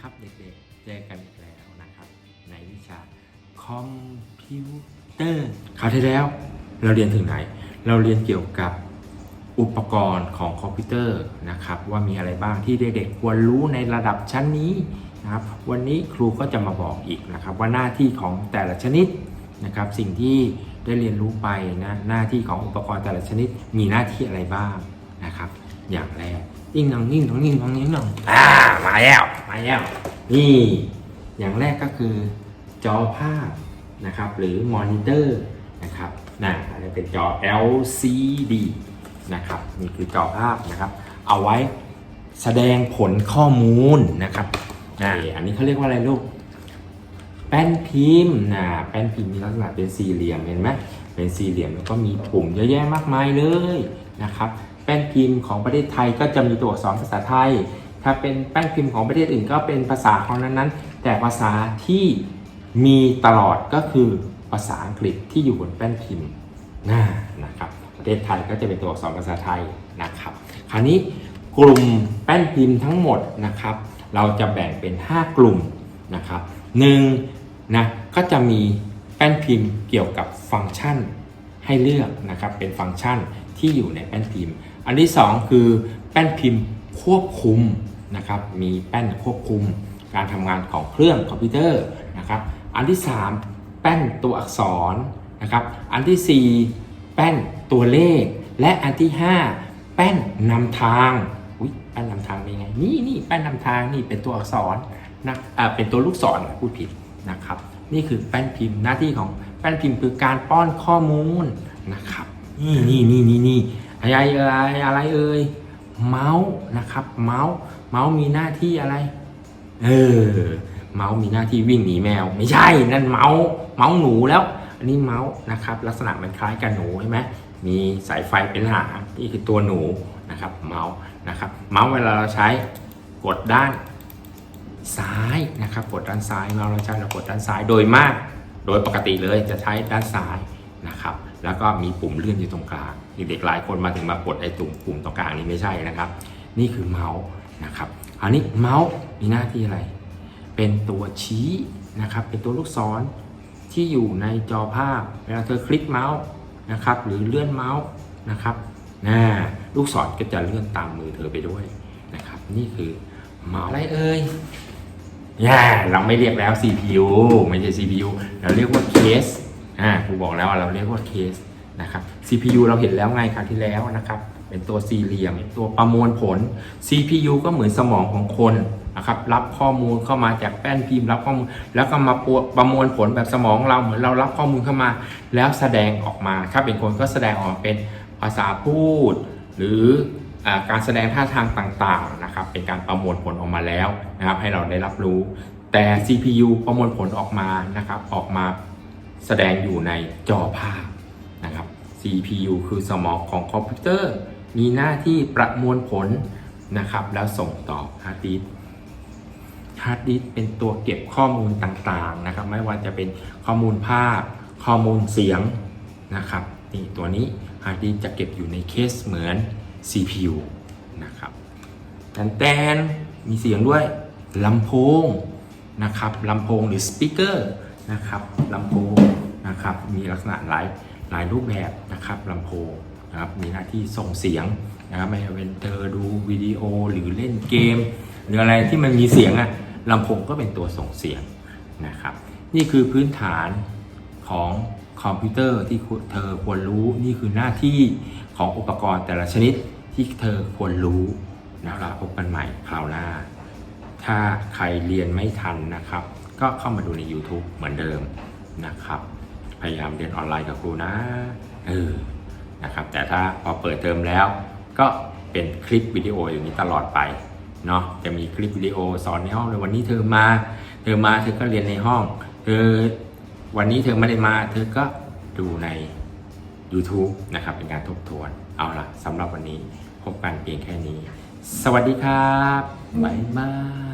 ครับเด็กๆ เจอกันอีกแล้วนะครับ ในวิชาคอมพิวเตอร์คราวที่แล้ว เราเรียนถึงไหน เราเรียนเกี่ยวกับอุปกรณ์ของคอมพิวเตอร์นะครับ ว่ามีอะไรบ้างที่เด็กๆควรรู้ในระดับชั้นนี้นะครับ วันนี้ครูก็จะมาบอกอีกนะครับ ว่าหน้าที่ของแต่ละชนิดนะครับ สิ่งที่ได้เรียนรู้ไปนะหน้าที่ของอุปกรณ์แต่ละชนิดมีหน้าที่อะไรบ้างนะครับ อย่างแรก ยิ่งหนังยิ่งหนังยิ่งหนังยิ่งหนังอ่ามาแล้วมาแล้วนี่อย่างแรกก็คือจอภาพนะครับ หรือมอนิเตอร์นะครับนะอันนี้เป็นจอ LCD นะครับนี่คือจอภาพนะครับ เอาไว้แสดงผลข้อมูลนะครับนะอันนี้เขาเรียกว่าอะไรลูกแป้นพิมพ์นะแป้นพิมพ์มีลักษณะเป็นสี่เหลี่ยมเห็นไหมเป็นสี่เหลี่ยมแล้วก็มีปุ่มเยอะแยะมากมายเลยนะครับแป้นพิมพ์ของประเทศไทยก็จะมีตัวอักษรภาษาไทย ถ้าเป็นแป้นพิมพ์ของประเทศอื่นก็เป็นภาษาของนั้นๆ แต่ภาษาที่มีตลอดก็คือภาษาอังกฤษที่อยู่บนแป้นพิมพ์น่านะครับ ประเทศไทยก็จะเป็นตัวอักษรภาษาไทยนะครับ คราวนี้กลุ่มแป้นพิมพ์ทั้งหมดนะครับ เราจะแบ่งเป็น 5 กลุ่มนะครับหนึ่งนะก็จะมีแป้นพิมพ์เกี่ยวกับฟังก์ชันให้เลือกนะครับเป็นฟังก์ชันที่อยู่ในแป้นพิมพ์ อันที่ 2 คือแป้นพิมพ์ควบคุมนะครับมีแป้นควบคุมการทำงานของเครื่องคอมพิวเตอร์นะครับอันที่ 3 แป้นตัวอักษรนะครับอันทีสี่4 แป้นตัวเลข และอันที่ 5 แป้นนำทางอุ้ยแป้นนำทางเป็นไงนี่นี่แป้นนำทางนี่เป็นตัวอักษรนะอ่าเป็นตัวลูกศรพูดผิดนะครับนี่คือแป้นพิมพ์หน้าที่ของแป้นพิมพ์คือการป้อนข้อมูลนะครับนี่นี่นี่นี่นี่ อะไรอะไรอะไรเอ่ยเมาส์นะครับ เมาส์เมาส์มีหน้าที่อะไร เออ เมาส์มีหน้าที่วิ่งหนีแมว ไม่ใช่นั่นเมาส์เมาส์หนูแล้ว อันนี้เมาส์นะครับ ลักษณะมันคล้ายกับหนูใช่ไหมมีสายไฟเป็นหางนี่คือตัวหนูนะครับ เมาส์นะครับ เมาส์เวลาเราใช้กดด้านซ้ายนะครับ กดด้านซ้ายเมาส์เราใช้เรากดด้านซ้ายโดยมาก โดยปกติเลยจะใช้ด้านซ้ายนะครับ แล้วก็มีปุ่มเลื่อนอยู่ตรงกลางเด็กๆหลายคนมาถึงมากดไอ้ตุ่มปุ่มตรงกลางนี้ไม่ใช่นะครับ นี่คือเมาส์นะครับอันนี้เมาส์มีหน้าที่อะไร เป็นตัวชี้นะครับ เป็นตัวลูกศรที่อยู่ในจอภาพเวลาเธอคลิกเมาส์นะครับ หรือเลื่อนเมาส์นะครับนะลูกศรก็จะเลื่อนตามมือเธอไปด้วยนะครับ นี่คือเมาส์อะไรเอ่ยย่าเราไม่เรียกแล้ว CPU ไม่ใช่ CPU เราเรียกว่าเคส อ่าครูบอกแล้วเราเรียกว่าเคสนะครับ CPU เราเห็นแล้วไงครั้งที่แล้วนะครับ เป็นตัวสี่เหลี่ยมตัวประมวลผล CPU ก็เหมือนสมองของคนนะครับ รับข้อมูลเข้ามาจากแป้นพิมพ์รับข้อมูล แล้วก็มาประมวลผลแบบสมองเราเหมือนเรารับข้อมูลเข้ามา แล้วแสดงออกมาถ้าเป็นคนก็แสดงออกมาเป็นภาษาพูด หรืออการแสดงท่าทางต่างๆนะครับ เป็นการประมวลผลออกมาแล้วนะครับ ให้เราได้รับรู้แต่ CPU ประมวลผลออกมานะครับ ออกมา แสดงอยู่ในจอภาพนะครับ CPU คือสมองของคอมพิวเตอร์ มีหน้าที่ประมวลผลนะครับ แล้วส่งต่อฮาร์ดดิสก์ฮาร์ดดิสก์เป็นตัวเก็บข้อมูลต่างๆนะครับ ไม่ว่าจะเป็นข้อมูลภาพ ข้อมูลเสียงนะครับนี่ตัวนี้ฮาร์ดดิสก์จะเก็บอยู่ในเคสเหมือน CPU นะครับแตนแตนมีเสียงด้วยลำโพงนะครับลำโพงหรือสปีกเกอร์ นะครับลำโพงนะครับมีลักษณะหลายหลายรูปแบบนะครับลำโพงนะครับมีหน้าที่ส่งเสียงนะครับไม่ว่าเป็นเธอดูวิดีโอหรือเล่นเกม หรืออะไรที่มันมีเสียงอะลำโพงก็เป็นตัวส่งเสียงนะครับ นี่คือพื้นฐานของคอมพิวเตอร์ที่เธอควรรู้นี่คือหน้าที่ของอุปกรณ์แต่ละชนิดที่เธอควรรู้นะเราพบกันใหม่คราวหน้า ถ้าใครเรียนไม่ทันนะครับ ก็เข้ามาดูใน YouTube เหมือนเดิมนะครับ พยายามเรียนออนไลน์กับครูนะเออนะครับ แต่ถ้าพอเปิดเทอมแล้ว ก็เป็นคลิปวิดีโออย่างนี้ตลอดไปเนาะจะมีคลิปวิดีโอสอนในห้องเลยวันนี้เธอมา เธอมาเธอก็เรียนในห้อง เธอวันนี้เธอไม่ได้มา เธอก็ดูใน YouTube นะครับ เป็นการทบทวน เอาล่ะสำหรับวันนี้พบกันเพียงแค่นี้ สวัสดีครับบ๊ายบาย